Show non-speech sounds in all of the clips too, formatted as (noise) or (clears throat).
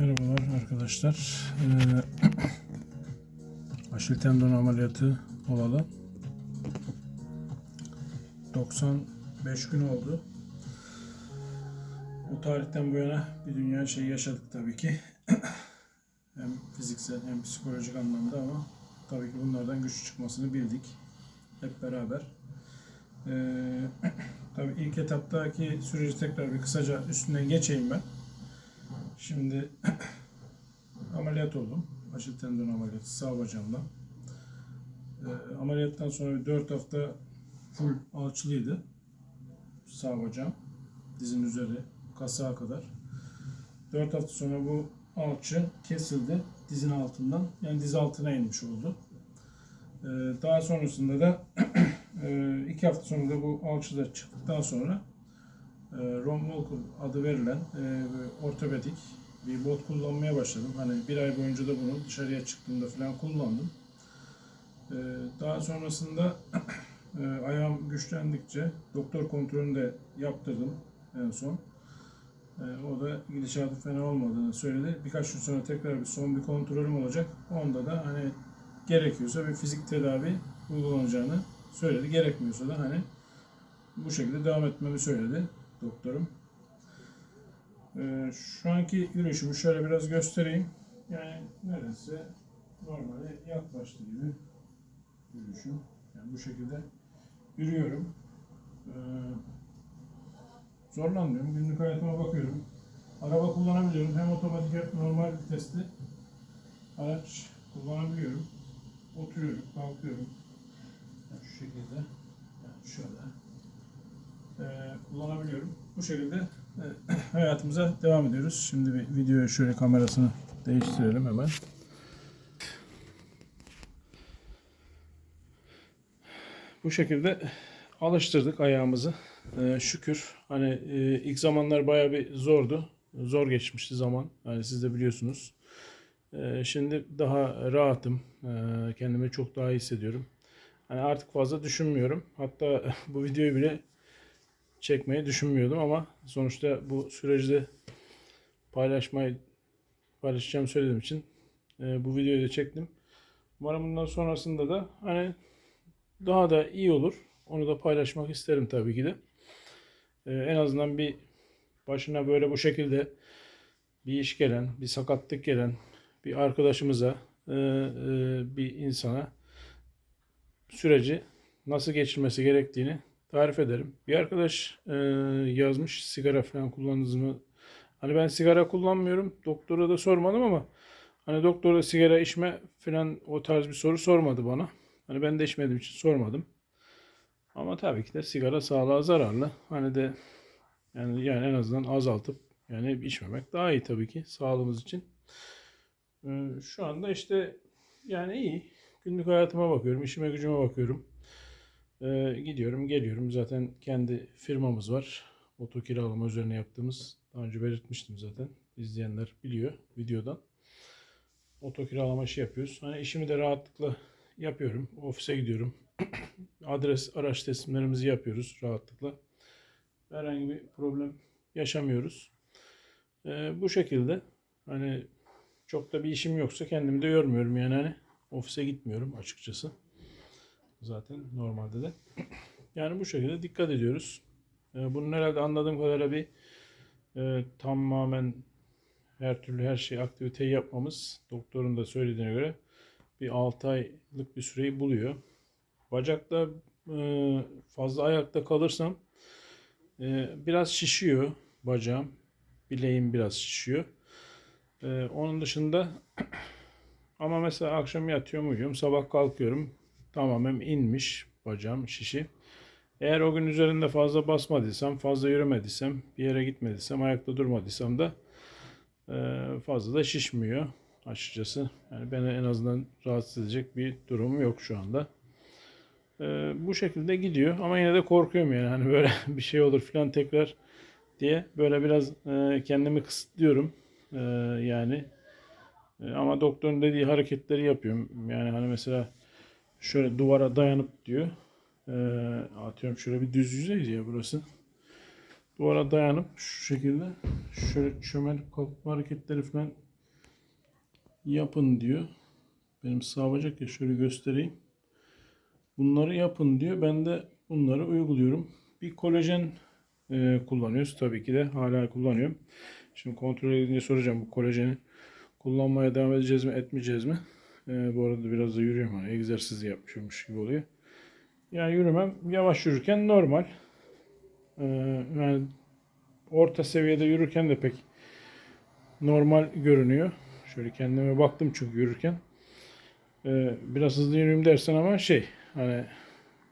Merhabalar arkadaşlar. Ee, (clears throat) Aşil tendon ameliyatı olalı 95 gün oldu. Bu tarihten bu yana bir dünya şey yaşadık tabii ki. (clears throat) hem fiziksel hem psikolojik anlamda ama tabii ki bunlardan güç çıkmasını bildik. Hep beraber. Ee, (clears throat) tabii ilk etaptaki süreci tekrar bir kısaca üstünden geçeyim ben. Şimdi (clears throat) ameliyat oldum. Aşil tendon ameliyatı sağ bacağımdan. Ee, ameliyattan sonra bir 4 hafta full alçılıydı. Sağ bacağım. Dizin üzeri kasağa kadar. 4 hafta sonra bu alçı kesildi dizin altından. Yani diz altına inmiş oldu. Ee, daha sonrasında da (clears throat) 2 hafta sonra da bu alçı da çıktıktan sonra e, Ron Walker adı verilen e, ortopedik bir bot kullanmaya başladım. Hani bir ay boyunca da bunu dışarıya çıktığımda falan kullandım. E, daha sonrasında (clears throat) e, ayağım güçlendikçe doktor kontrolünü de yaptırdım en son. E, o da gidişatı fena olmadığını söyledi. Birkaç gün sonra tekrar bir son bir kontrolüm olacak. Onda da hani gerekiyorsa bir fizik tedavi uygulanacağını söyledi. Gerekmiyorsa da hani bu şekilde devam etmemi söyledi doktorum. Ee, şu anki yürüyüşümü şöyle biraz göstereyim. Yani neredeyse normale yaklaştı gibi yürüyüşüm. Yani bu şekilde yürüyorum. Ee, zorlanmıyorum. Günlük hayatıma bakıyorum. Araba kullanabiliyorum. Hem otomatik hem normal vitesli araç kullanabiliyorum. Oturuyorum, kalkıyorum. Yani şu şekilde. Yani şöyle e, kullanabiliyorum. Bu şekilde e, (clears throat) hayatımıza devam ediyoruz. Şimdi bir videoya şöyle kamerasını değiştirelim hemen. Bu şekilde alıştırdık ayağımızı. E, şükür. Hani e, ilk zamanlar bayağı bir zordu. Zor geçmişti zaman. Hani siz de biliyorsunuz. E, şimdi daha rahatım. E, kendimi çok daha iyi hissediyorum. Hani artık fazla düşünmüyorum. Hatta (laughs) bu videoyu bile çekmeyi düşünmüyordum ama sonuçta bu süreci paylaşmayı paylaşacağım söylediğim için e, bu videoyu da çektim. Umarım bundan sonrasında da hani daha da iyi olur. Onu da paylaşmak isterim tabii ki de. E, en azından bir başına böyle bu şekilde bir iş gelen, bir sakatlık gelen bir arkadaşımıza, e, e, bir insana süreci nasıl geçirmesi gerektiğini tarif ederim. Bir arkadaş e, yazmış sigara falan kullandınız mı? Hani ben sigara kullanmıyorum. Doktora da sormadım ama hani doktora sigara içme falan o tarz bir soru sormadı bana. Hani ben de içmediğim için sormadım. Ama tabii ki de sigara sağlığa zararlı. Hani de yani yani en azından azaltıp yani içmemek daha iyi tabii ki sağlığımız için. Ee, şu anda işte yani iyi. Günlük hayatıma bakıyorum, işime gücüme bakıyorum. Ee, gidiyorum, geliyorum. Zaten kendi firmamız var. Oto kiralama üzerine yaptığımız. Daha önce belirtmiştim zaten. İzleyenler biliyor videodan. Oto kiralama işi yapıyoruz. Hani işimi de rahatlıkla yapıyorum. Ofise gidiyorum. (clears throat) Adres, araç teslimlerimizi yapıyoruz rahatlıkla. Herhangi bir problem yaşamıyoruz. Ee, bu şekilde hani çok da bir işim yoksa kendimi de yormuyorum yani hani ofise gitmiyorum açıkçası. Zaten normalde de. Yani bu şekilde dikkat ediyoruz. Ee, bunun herhalde anladığım kadarıyla bir e, tamamen her türlü her şey aktiviteyi yapmamız doktorun da söylediğine göre bir 6 aylık bir süreyi buluyor. Bacakta e, fazla ayakta kalırsam e, biraz şişiyor bacağım. Bileğim biraz şişiyor. E, onun dışında (clears throat) ama mesela akşam yatıyorum uyuyorum sabah kalkıyorum tamamen inmiş bacağım şişi. Eğer o gün üzerinde fazla basmadıysam, fazla yürümediysem, bir yere gitmediysem, ayakta durmadıysam da e, fazla da şişmiyor açıkçası. Yani beni en azından rahatsız edecek bir durum yok şu anda. E, bu şekilde gidiyor ama yine de korkuyorum yani hani böyle (laughs) bir şey olur falan tekrar diye böyle biraz e, kendimi kısıtlıyorum. Yani ama doktorun dediği hareketleri yapıyorum. Yani hani mesela şöyle duvara dayanıp diyor. Ee, atıyorum şöyle bir düz yüzeyiz ya burası. Duvara dayanıp şu şekilde şöyle çömelip kalkma hareketleri falan yapın diyor. Benim sağ ya şöyle göstereyim. Bunları yapın diyor. Ben de bunları uyguluyorum. Bir kolajen e, kullanıyoruz. Tabii ki de hala kullanıyorum. Şimdi kontrol edince soracağım bu kolajeni kullanmaya devam edeceğiz mi etmeyeceğiz mi? E, bu arada biraz da yürüyorum. Hani egzersiz yapmışmış gibi oluyor. Yani yürümem yavaş yürürken normal. E, yani orta seviyede yürürken de pek normal görünüyor. Şöyle kendime baktım çünkü yürürken. Ee, biraz hızlı yürüyeyim dersen ama şey hani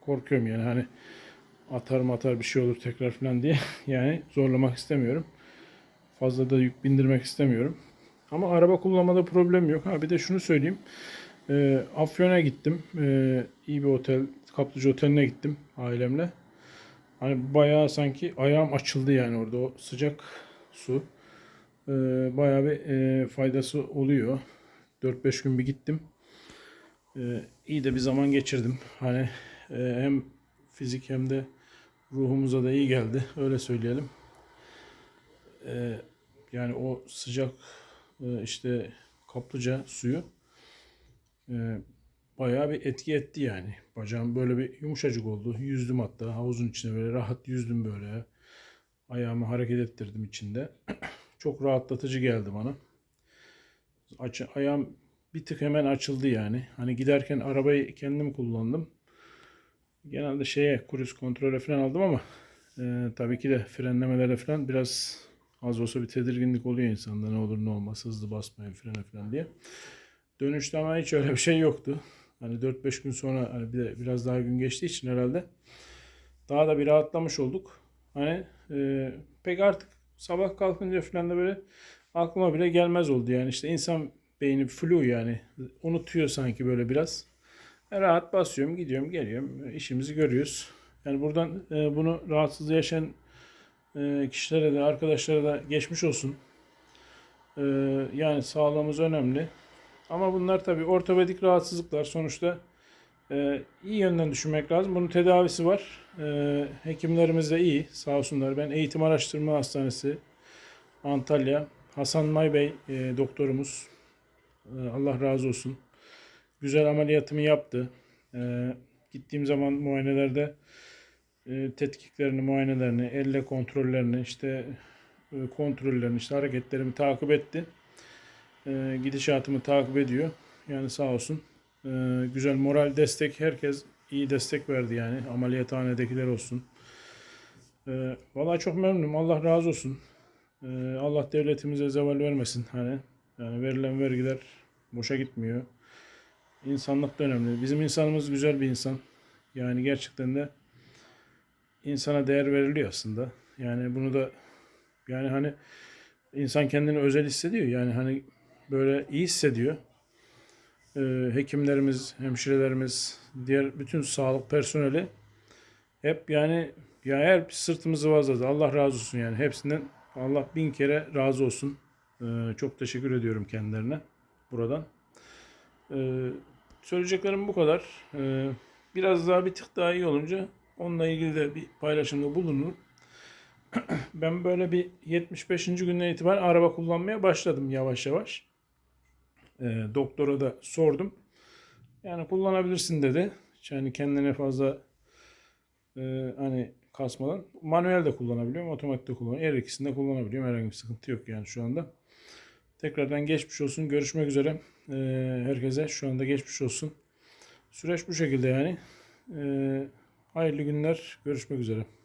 korkuyorum yani hani atar atar bir şey olur tekrar falan diye (laughs) yani zorlamak istemiyorum. Fazla da yük bindirmek istemiyorum. Ama araba kullanmada problem yok. Ha bir de şunu söyleyeyim. Ee, Afyon'a gittim. Ee, iyi bir otel, kaplıca oteline gittim ailemle. Hani bayağı sanki ayağım açıldı yani orada o sıcak su. Ee, bayağı bir e, faydası oluyor. 4-5 gün bir gittim. Ee, iyi de bir zaman geçirdim. Hani e, hem fizik hem de ruhumuza da iyi geldi. Öyle söyleyelim. Ee, yani o sıcak e, işte kaplıca suyu e, bayağı bir etki etti yani. Bacağım böyle bir yumuşacık oldu. Yüzdüm hatta havuzun içinde böyle rahat yüzdüm böyle. Ayağımı hareket ettirdim içinde. (clears throat) Çok rahatlatıcı geldi bana. Aç, ayağım bir tık hemen açıldı yani. Hani giderken arabayı kendim kullandım. Genelde şeye kruz kontrole falan aldım ama e, tabii ki de frenlemelere falan biraz az olsa bir tedirginlik oluyor insanda ne olur ne olmaz hızlı basmayın frene falan diye. Dönüşte ama hiç öyle bir şey yoktu. Hani 4-5 gün sonra hani bir de biraz daha gün geçtiği için herhalde daha da bir rahatlamış olduk. Hani e, pek artık sabah kalkınca falan da böyle aklıma bile gelmez oldu yani işte insan beyni flu yani unutuyor sanki böyle biraz. E, rahat basıyorum, gidiyorum, geliyorum, işimizi görüyoruz. Yani buradan e, bunu rahatsızlığı yaşayan e, kişilere de arkadaşlara da geçmiş olsun. E, yani sağlığımız önemli. Ama bunlar tabii ortopedik rahatsızlıklar. Sonuçta e, iyi yönden düşünmek lazım. Bunun tedavisi var. E, hekimlerimiz de iyi. Sağ olsunlar. Ben Eğitim Araştırma Hastanesi Antalya. Hasan May Bey e, doktorumuz. Allah razı olsun. Güzel ameliyatımı yaptı. Gittiğim zaman muayenelerde e, tetkiklerini, muayenelerini, elle kontrollerini, işte e, kontrollerini, işte hareketlerimi takip etti. E, gidişatımı takip ediyor. Yani sağ olsun. Güzel moral destek, herkes iyi destek verdi yani. Ameliyathanedekiler olsun. E, vallahi çok memnunum. Allah razı olsun. Allah devletimize zeval vermesin. Hani yani verilen vergiler boşa gitmiyor. İnsanlık da önemli. Bizim insanımız güzel bir insan. Yani gerçekten de insana değer veriliyor aslında. Yani bunu da yani hani insan kendini özel hissediyor. Yani hani böyle iyi hissediyor. Ee, hekimlerimiz, hemşirelerimiz, diğer bütün sağlık personeli hep yani ya her sırtımızı sıvazladı. Allah razı olsun yani hepsinden Allah bin kere razı olsun. Ee, çok teşekkür ediyorum kendilerine buradan. Ee, söyleyeceklerim bu kadar. Ee, biraz daha bir tık daha iyi olunca onunla ilgili de bir paylaşımda bulunurum. (clears throat) ben böyle bir 75. günden itibaren araba kullanmaya başladım yavaş yavaş. Ee, doktora da sordum. Yani kullanabilirsin dedi. Yani kendine fazla e, hani kasmadan. Manuel de kullanabiliyorum, otomatik de kullanabiliyorum. Her ikisini de kullanabiliyorum. Herhangi bir sıkıntı yok yani şu anda. Tekrardan geçmiş olsun. Görüşmek üzere. Ee, herkese şu anda geçmiş olsun. Süreç bu şekilde yani. Ee, hayırlı günler. Görüşmek üzere.